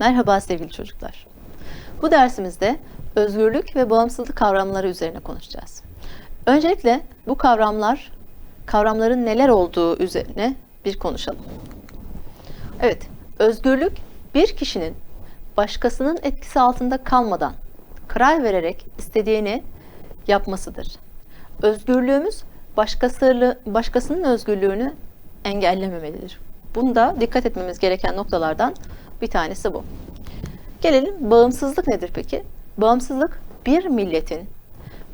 Merhaba sevgili çocuklar. Bu dersimizde özgürlük ve bağımsızlık kavramları üzerine konuşacağız. Öncelikle bu kavramlar, kavramların neler olduğu üzerine bir konuşalım. Evet, özgürlük bir kişinin başkasının etkisi altında kalmadan karar vererek istediğini yapmasıdır. Özgürlüğümüz başkası, başkasının özgürlüğünü engellememelidir. Bunda dikkat etmemiz gereken noktalardan bir tanesi bu. Gelelim bağımsızlık nedir peki? Bağımsızlık bir milletin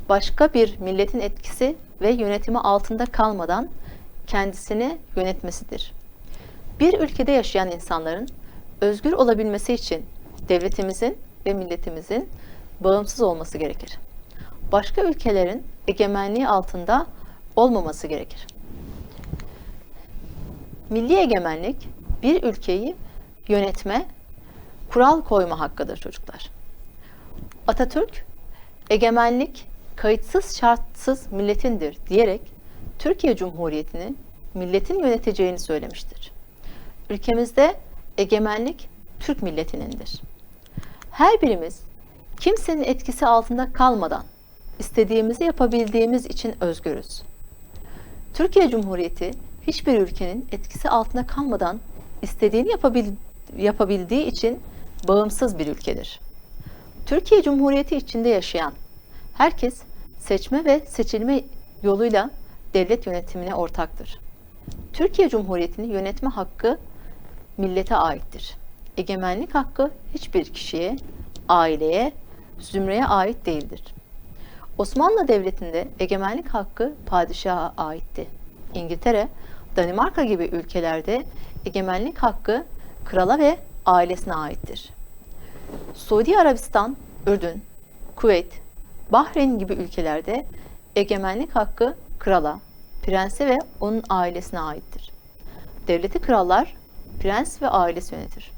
başka bir milletin etkisi ve yönetimi altında kalmadan kendisini yönetmesidir. Bir ülkede yaşayan insanların özgür olabilmesi için devletimizin ve milletimizin bağımsız olması gerekir. Başka ülkelerin egemenliği altında olmaması gerekir. Milli egemenlik bir ülkeyi yönetme, kural koyma hakkıdır çocuklar. Atatürk, egemenlik kayıtsız şartsız milletindir diyerek Türkiye Cumhuriyeti'ni milletin yöneteceğini söylemiştir. Ülkemizde egemenlik Türk milletinindir. Her birimiz kimsenin etkisi altında kalmadan istediğimizi yapabildiğimiz için özgürüz. Türkiye Cumhuriyeti hiçbir ülkenin etkisi altında kalmadan istediğini yapabil, yapabildiği için bağımsız bir ülkedir. Türkiye Cumhuriyeti içinde yaşayan herkes seçme ve seçilme yoluyla devlet yönetimine ortaktır. Türkiye Cumhuriyeti'nin yönetme hakkı millete aittir. Egemenlik hakkı hiçbir kişiye, aileye, zümreye ait değildir. Osmanlı Devleti'nde egemenlik hakkı padişaha aitti. İngiltere, Danimarka gibi ülkelerde egemenlik hakkı krala ve ailesine aittir. Suudi Arabistan, Ürdün, Kuveyt, Bahreyn gibi ülkelerde egemenlik hakkı krala, prense ve onun ailesine aittir. Devleti krallar, prens ve ailesi yönetir.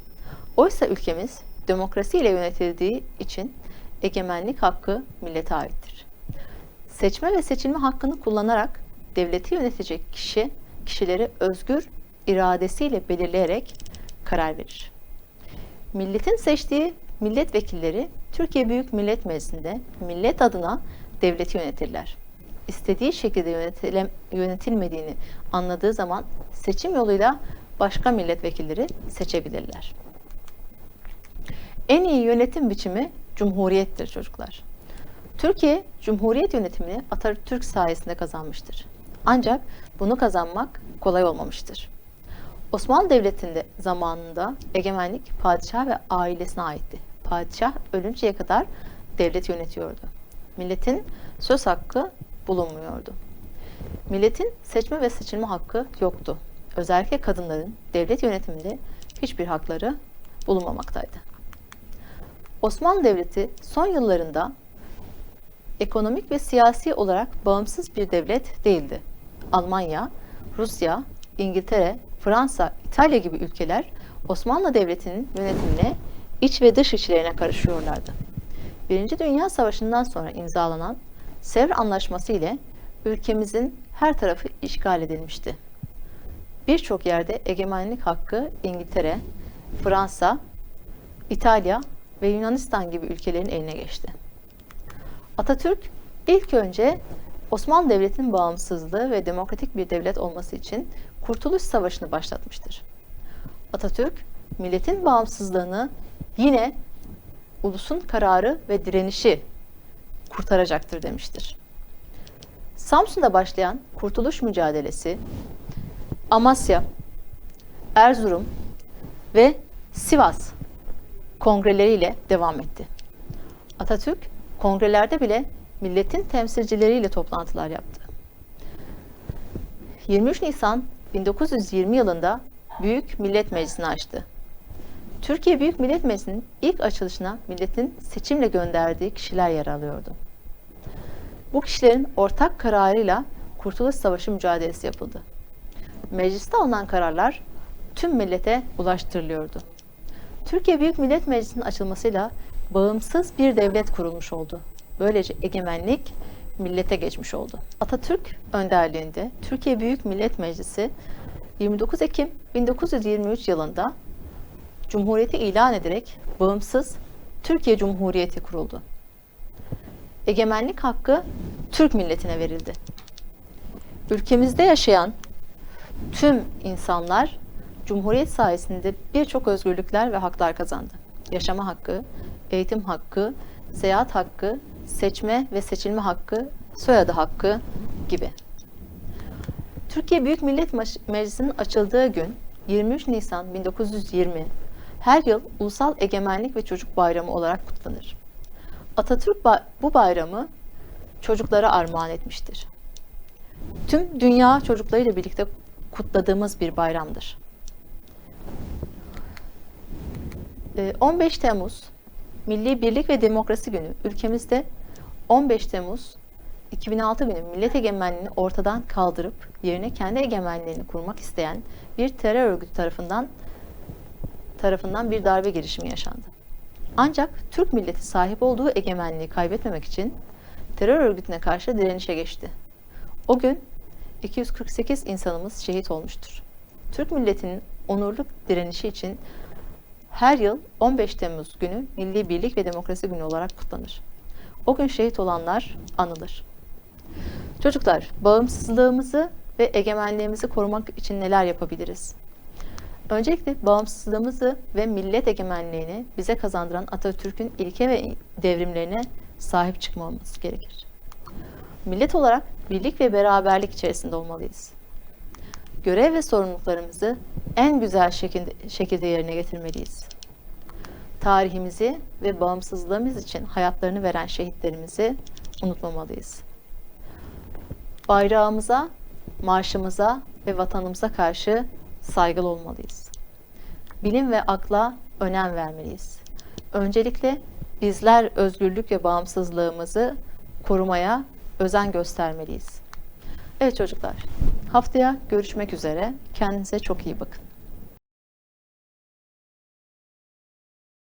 Oysa ülkemiz demokrasi ile yönetildiği için egemenlik hakkı millete aittir. Seçme ve seçilme hakkını kullanarak devleti yönetecek kişi, kişileri özgür iradesiyle belirleyerek karar verir. Milletin seçtiği milletvekilleri Türkiye Büyük Millet Meclisi'nde millet adına devleti yönetirler. İstediği şekilde yönetilmediğini anladığı zaman seçim yoluyla başka milletvekilleri seçebilirler. En iyi yönetim biçimi cumhuriyettir çocuklar. Türkiye Cumhuriyet yönetimini Atatürk sayesinde kazanmıştır. Ancak bunu kazanmak kolay olmamıştır. Osmanlı Devleti'nde zamanında egemenlik padişah ve ailesine aitti. Padişah ölünceye kadar devlet yönetiyordu. Milletin söz hakkı bulunmuyordu. Milletin seçme ve seçilme hakkı yoktu. Özellikle kadınların devlet yönetiminde hiçbir hakları bulunmamaktaydı. Osmanlı Devleti son yıllarında ekonomik ve siyasi olarak bağımsız bir devlet değildi. Almanya, Rusya, İngiltere, Fransa, İtalya gibi ülkeler Osmanlı Devleti'nin yönetimine, iç ve dış işlerine karışıyorlardı. Birinci Dünya Savaşı'ndan sonra imzalanan Sevr Anlaşması ile ülkemizin her tarafı işgal edilmişti. Birçok yerde egemenlik hakkı İngiltere, Fransa, İtalya ve Yunanistan gibi ülkelerin eline geçti. Atatürk ilk önce Osmanlı Devleti'nin bağımsızlığı ve demokratik bir devlet olması için Kurtuluş Savaşı'nı başlatmıştır. Atatürk, milletin bağımsızlığını yine ulusun kararı ve direnişi kurtaracaktır demiştir. Samsun'da başlayan kurtuluş mücadelesi Amasya, Erzurum ve Sivas kongreleriyle devam etti. Atatürk kongrelerde bile milletin temsilcileriyle toplantılar yaptı. 23 Nisan 1920 yılında Büyük Millet Meclisi'ni açtı. Türkiye Büyük Millet Meclisi'nin ilk açılışına milletin seçimle gönderdiği kişiler yer alıyordu. Bu kişilerin ortak kararıyla Kurtuluş Savaşı mücadelesi yapıldı. Mecliste alınan kararlar tüm millete ulaştırılıyordu. Türkiye Büyük Millet Meclisi'nin açılmasıyla bağımsız bir devlet kurulmuş oldu. Böylece egemenlik millete geçmiş oldu. Atatürk önderliğinde Türkiye Büyük Millet Meclisi 29 Ekim 1923 yılında Cumhuriyeti ilan ederek bağımsız Türkiye Cumhuriyeti kuruldu. Egemenlik hakkı Türk milletine verildi. Ülkemizde yaşayan tüm insanlar Cumhuriyet sayesinde birçok özgürlükler ve haklar kazandı. Yaşama hakkı, eğitim hakkı, seyahat hakkı, seçme ve seçilme hakkı, soyadı hakkı gibi. Türkiye Büyük Millet Meclisi'nin açıldığı gün 23 Nisan 1920 her yıl Ulusal Egemenlik ve Çocuk Bayramı olarak kutlanır. Atatürk bu bayramı çocuklara armağan etmiştir. Tüm dünya çocuklarıyla birlikte kutladığımız bir bayramdır. Ee, 15 Temmuz Milli Birlik ve Demokrasi Günü ülkemizde 15 Temmuz 2006 günü millet egemenliğini ortadan kaldırıp yerine kendi egemenliğini kurmak isteyen bir terör örgütü tarafından tarafından bir darbe girişimi yaşandı. Ancak Türk milleti sahip olduğu egemenliği kaybetmemek için terör örgütüne karşı direnişe geçti. O gün 248 insanımız şehit olmuştur. Türk milletinin onurlu direnişi için her yıl 15 Temmuz günü Milli Birlik ve Demokrasi Günü olarak kutlanır. O gün şehit olanlar anılır. Çocuklar, bağımsızlığımızı ve egemenliğimizi korumak için neler yapabiliriz? Öncelikle bağımsızlığımızı ve millet egemenliğini bize kazandıran Atatürk'ün ilke ve devrimlerine sahip çıkmamız gerekir. Millet olarak birlik ve beraberlik içerisinde olmalıyız. Görev ve sorumluluklarımızı en güzel şekilde, şekilde yerine getirmeliyiz. Tarihimizi ve bağımsızlığımız için hayatlarını veren şehitlerimizi unutmamalıyız. Bayrağımıza, marşımıza ve vatanımıza karşı saygılı olmalıyız. Bilim ve akla önem vermeliyiz. Öncelikle bizler özgürlük ve bağımsızlığımızı korumaya özen göstermeliyiz. Evet çocuklar, haftaya görüşmek üzere. Kendinize çok iyi bakın.